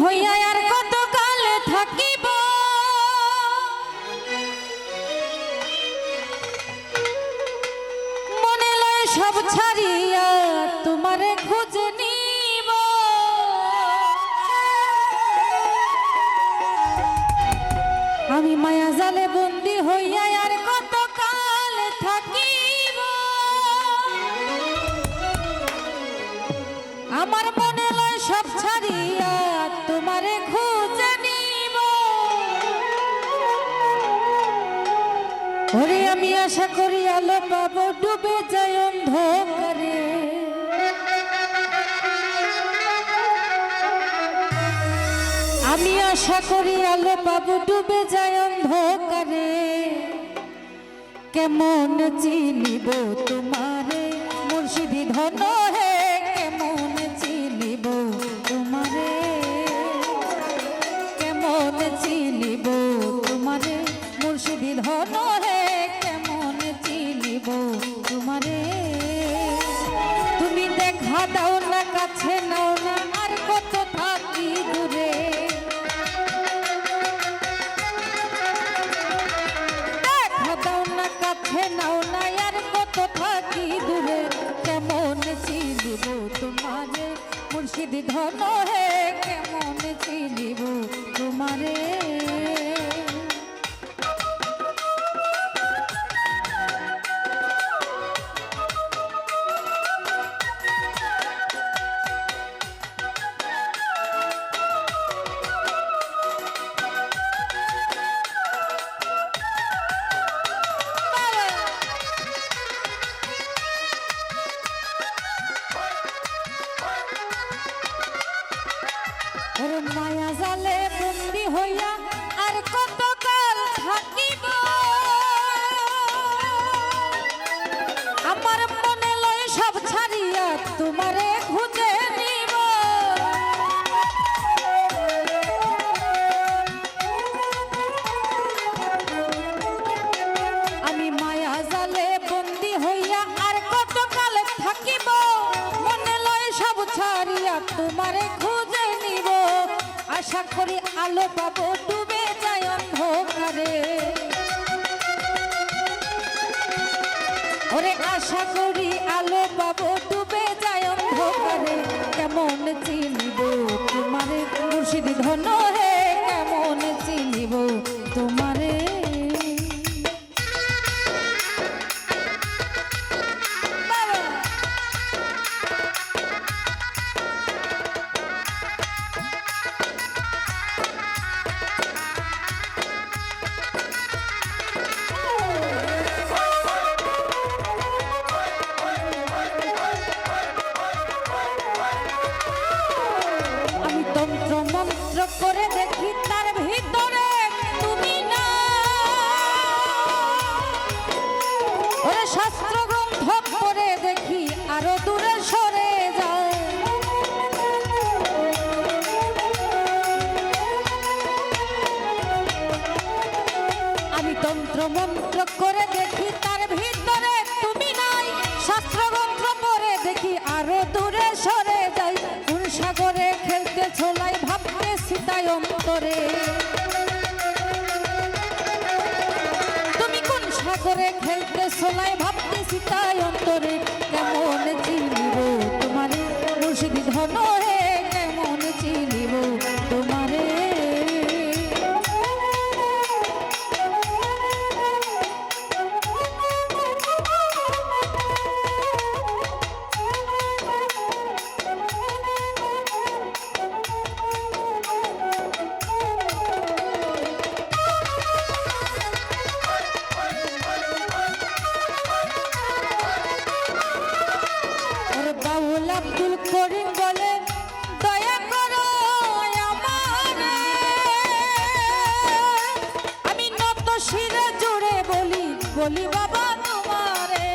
হইয়া ওরে আমি আশা করি আলো পাবো, ডুবে যায় অন্ধকারে। আমি আশা করি আলো পাবো, ডুবে যায় অন্ধকারে। কেমন চিনিব তোমারে, মুর্শিদি ধন হে, কেমন চিনিব তোমারে। কেমন চিনিব তোমারে, মুর্শিদি ধন হে চিনিব তোমারে। তুমি দেখা দাও না, কাছে নাও না, আর কত থাকি দূরে। দেখা দাও না, কাছে নাও না, আর কত থাকি দূরে। কেমন চিনিব তোমারে? মুর্শিদ ধন হে, কেমন চিনিব তোমারে? ওরে মায়া জালে বন্দি হইয়া আর কত থাকিব? আমার মনে লয় সব ছাড়িয়া তোমারে করি আলো পাবো, ডুবে যায় অন্ধকারে। ওরে আশা করি আলো পাবো, ডুবে যায় অন্ধকারে। কেমন চিনব তোমার, মুর্শিদ ধন করে দেখি তার ভিতরে তুমি না। শাস্ত্র গ্রন্থ করে দেখি আরও দূরে সরে আমি মন্ত্র করে দেখি তার ভিতরে তুমি নাই। শাস্ত্র পড়ে দেখি আরও দূরে সরে অন্তরে তুমি কোন সাগরে খেলতে সোনায় ভাবতেছি তাই অন্তরে কেমন তোমার? মুর্শিদি ধন বলি, বাবা তোমারে।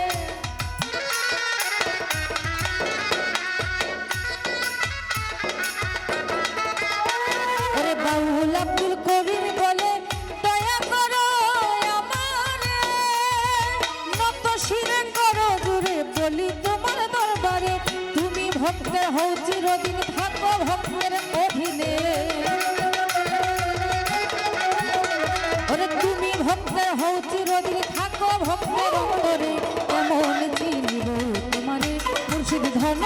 বাউল আব্দুল করিম বলে, দয়া করো আমারে। তোমার দরবারে তুমি ভক্তের হও চিরদিন। হও চিরদিন থাকো ভক্তের অন্তরে এমন চিনব তোমারে? মুর্শিদ ধন্য